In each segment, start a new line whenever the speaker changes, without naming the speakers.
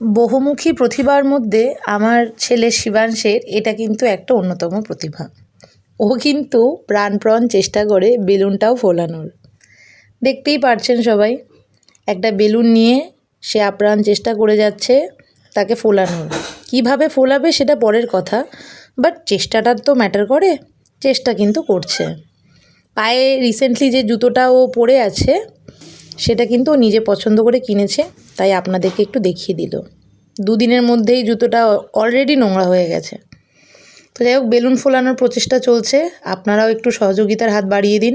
বহুমুখী প্রতিভার মধ্যে আমার ছেলে শিবাংশের এটা কিন্তু একটা অন্যতম প্রতিভা। ও কিন্তু প্রাণপ্রণ চেষ্টা করে বেলুনটাও ফোলানোর। দেখতেই পারছেন সবাই, একটা বেলুন নিয়ে সে আপ্রাণ চেষ্টা করে যাচ্ছে তাকে ফোলানোর। কীভাবে ফোলাবে সেটা পরের কথা, বাট চেষ্টাটার তো ম্যাটার করে, চেষ্টা কিন্তু করছে। পায়ে রিসেন্টলি যে জুতোটা ও পরে আছে সেটা কিন্তু ও নিজে পছন্দ করে কিনেছে, তাই আপনাদেরকে একটু দেখিয়ে দিল। দুদিনের মধ্যেই জুতোটা অলরেডি নোংরা হয়ে গেছে। তো যাই হোক, বেলুন ফোলানোর প্রচেষ্টা চলছে। আপনারাও একটু সহযোগিতার হাত বাড়িয়ে দিন।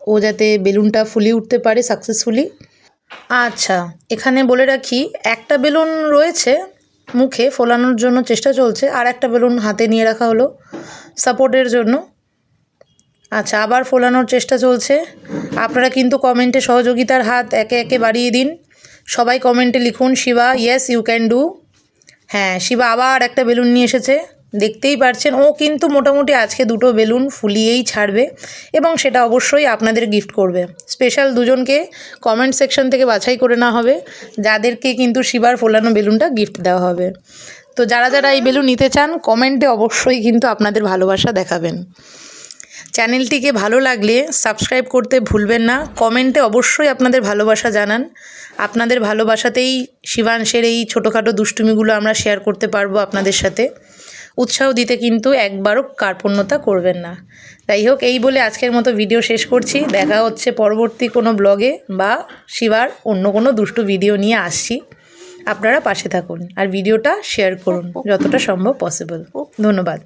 ও যাতে বেলুনটা ফুলিয়ে উঠতে পারে সাকসেসফুলি আচ্ছা এখানে বলে রাখি, একটা বেলুন রয়েছে মুখে ফোলানোর জন্য চেষ্টা চলছে আর একটা বেলুন হাতে নিয়ে রাখা হলো সাপোর্টের জন্য। আচ্ছা আবার ফোলানোর চেষ্টা চলছে। আপনারা কিন্তু কমেন্টে সহযোগিতার হাত একে একে বাড়িয়ে দিন। সবাই কমেন্টে লিখুন, Shiva yes you can do হ্যাঁ শিবা আবার একটা বেলুন নিয়ে এসেছে। দেখতেই পারছেন, ও কিন্তু মোটামুটি আজকে দুটো বেলুন ফুলিয়েই ছাড়বে এবং সেটা অবশ্যই আপনাদের গিফট করবে। স্পেশাল দুজনকে কমেন্ট সেকশন থেকে বাছাই করে নেওয়া হবে, যাদেরকে কিন্তু শিবার ফোলানো বেলুনটা গিফট দেওয়া হবে। তো যারা যারা এই বেলুন নিতে চান, কমেন্টে অবশ্যই কিন্তু আপনাদের ভালোবাসা দেখাবেন। চ্যানেলটিকে ভালো লাগলে সাবস্ক্রাইব করতে ভুলবেন না। কমেন্টে অবশ্যই আপনাদের ভালোবাসা জানান। আপনাদের ভালোবাসাতেই শিবাংশের এই ছোটোখাটো দুষ্টুমিগুলো আমরা শেয়ার করতে পারব আপনাদের সাথে। উৎসাহ দিতে কিন্তু একবারও কার্পণ্যতা করবেন না। যাই হোক, এই বলে আজকের মতো ভিডিও শেষ করছি। দেখা হচ্ছে পরবর্তী কোনো ব্লগে বা শিবার অন্য কোনো দুষ্টু ভিডিও নিয়ে আসছি। আপনারা পাশে থাকুন আর ভিডিওটা শেয়ার করুন, যতটা সম্ভব পসিবল ধন্যবাদ।